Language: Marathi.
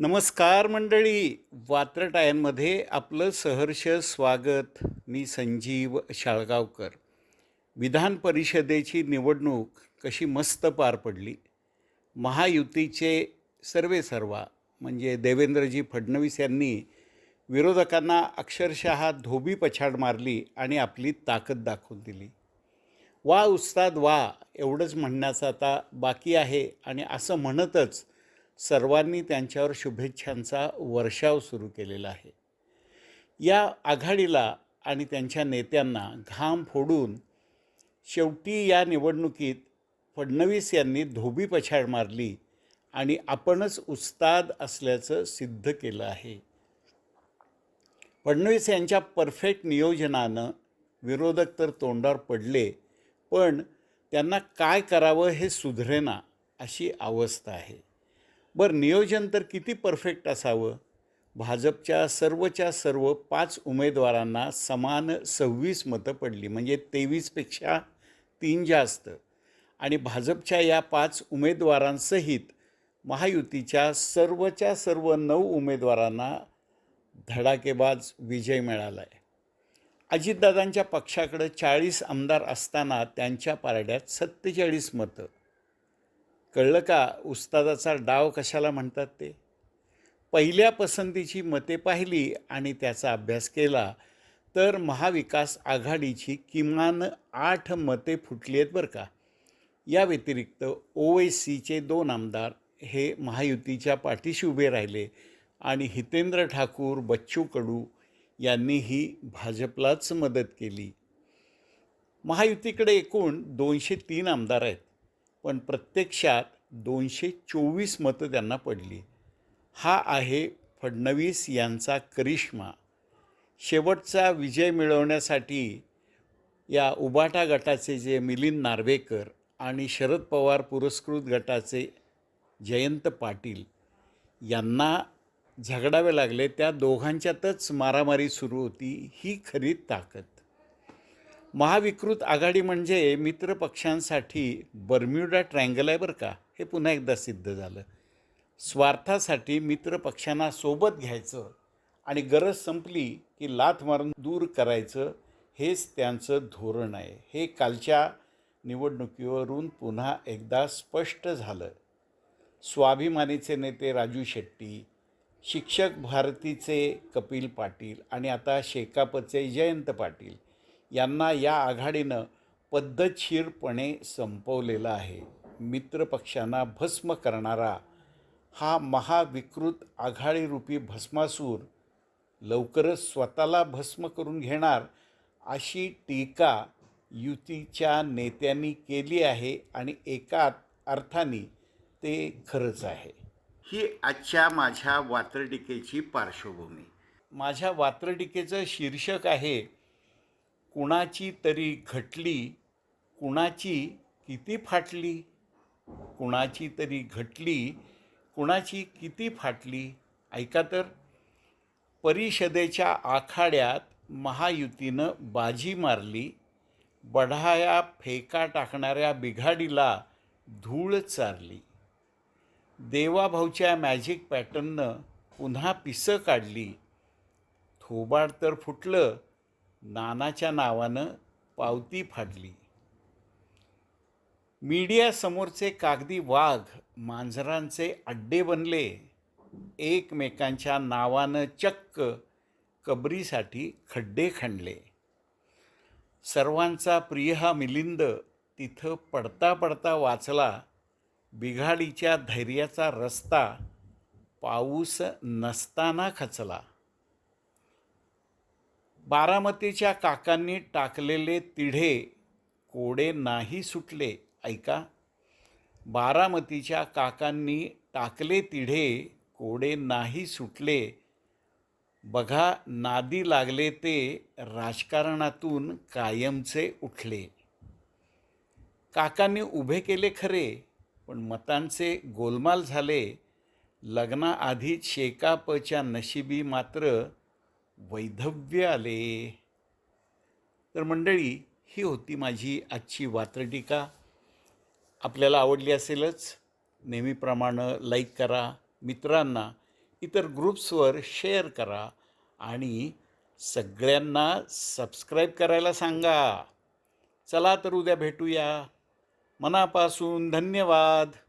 नमस्कार मंडळी. वात्रटायांमध्ये आपलं सहर्ष स्वागत. मी संजीव शाळगावकर. विधान परिषदेची निवडणूक कशी मस्त पार पडली? महायुतीचे सर्वे सर्वा म्हणजे देवेंद्रजी फडणवीस यांनी विरोधकांना अक्षरशः धोबी पछाड मारली आणि आपली ताकद दाखवून दिली. वा उस्ताद वा एवढंच म्हणण्याचं आता बाकी आहे आणि असं म्हणतच सर्वांनी त्यांच्यावर शुभेच्छांचा वर्षाव सुरू केलेला आहे. या आघाडीला आणि त्यांच्या नेत्यांना घाम फोडून शेवटी या निवडणुकीत फडणवीस यांनी धोबी पछाड मारली आणि आपणच उस्ताद असल्याचं सिद्ध केलं आहे. फडणवीस यांच्या परफेक्ट नियोजनानं विरोधक तर तोंडावर पडले पण त्यांना काय करावं हे सुधरेना अशी अवस्था आहे. बरं नियोजन तर किती परफेक्ट असावं? भाजपच्या सर्वच्या सर्व पाच उमेदवारांना समान सव्वीस मतं पडली. म्हणजे तेवीसपेक्षा तीन जास्त. आणि भाजपच्या या पाच उमेदवारांसहित महायुतीच्या सर्वच्या सर्व नऊ उमेदवारांना धडाकेबाज विजय मिळाला आहे अजितदादांच्या पक्षाकडं चाळीस आमदार असताना त्यांच्या पारड्यात सत्तेचाळीस मतं. कळलं का उस्तादाचा डाव कशाला म्हणतात ते? पहिल्या पसंतीची मते पाहिली आणि त्याचा अभ्यास केला तर महाविकास आघाडीची किमान आठ मते फुटली आहेत बरं का. या व्यतिरिक्त ओ सीचे दोन आमदार हे महायुतीच्या पाठीशी उभे राहिले आणि हितेंद्र ठाकूर बच्चू कडू यांनीही भाजपलाच मदत केली. महायुतीकडे एकूण दोनशे तीन आमदार आहेत. पण प्रत्यक्षात दोनशे चोवीस मतं त्यांना पडली. हा आहे फडणवीस यांचा करिश्मा. शेवटचा विजय मिळवण्यासाठी या उबाटा गटाचे जे मिलिंद नार्वेकर आणि शरद पवार पुरस्कृत गटाचे जयंत पाटील यांना झगडावे लागले. त्या दोघांच्यातच मारामारी सुरू होती. ही खरी ताकद. महाविकृत आघाडी म्हणजे मित्रपक्षांसाठी बर्म्युडा ट्रँगल आहे बरं का? हे पुन्हा एकदा सिद्ध झालं. स्वार्थासाठी मित्रपक्षांना सोबत घ्यायचं आणि गरज संपली की लाथ मारून दूर करायचं हेच त्यांचं धोरण आहे. हे कालच्या निवडणुकीवरून पुन्हा एकदा स्पष्ट झालं. स्वाभिमानीचे नेते राजू शेट्टी शिक्षक भारतीचे कपिल पाटील आणि आता शेकापचे जयंत पाटील यांना या आघाडीनं पद्धतशीरपणे संपवलेला आहे. मित्रपक्षांना भस्म करणारा हा महाविकृत आघाडीरूपी भस्मासूर लवकरच स्वतःला भस्म करून घेणार अशी टीका युतीच्या नेत्यांनी केली आहे आणि एका अर्थाने ते खरंच आहे. ही आजच्या माझ्या वात्रटिकेची पार्श्वभूमी. माझ्या वात्रटिकेचं शीर्षक आहे कुणाची तरी घटली कुणाची किती फाटली कुणाची तरी घटली कुणाची किती फाटली? ऐका तर. परिषदेच्या आखाड्यात महायुतीनं बाजी मारली बढाया फेका टाकणाऱ्या बिघाडीला धूळ चारली. देवाभाऊच्या मॅजिक पॅटर्ननं पुन्हा पिसं काढली. थोबाड तर फुटलं नानाच्या नावानं पावती फाडली. मीडियासमोरचे कागदी वाघ मांजरांचे अड्डे बनले. एकमेकांच्या नावानं चक्क कबरीसाठी खड्डे खणले. सर्वांचा प्रिय हा मिलिंद तिथं पडता पडता वाचला. बिघाडीच्या धैर्याचा रस्ता पाऊस नसताना खचला. बारामतीच्या काकांनी टाकलेले तिढे कोडे नाही सुटले ऐका. बारामतीच्या काकांनी टाकले तिढे कोडे नाही सुटले. बघा नादी लागले ते राजकारणातून कायमचे उठले. काकांनी उभे केले खरे पण मतांचे गोलमाल झाले. लग्नाआधी शेकापच्या नशिबी मात्र वैधव्य आले. तर मंडळी ही होती माझी आजची वात्रटीका. आपल्याला आवडली असेलच नेहमीप्रमाणे लाईक करा. मित्रांना इतर ग्रुप्सवर शेअर करा. आणि सगळ्यांना सबस्क्राईब करायला सांगा. चला तर उद्या भेटूया. मनापासून धन्यवाद.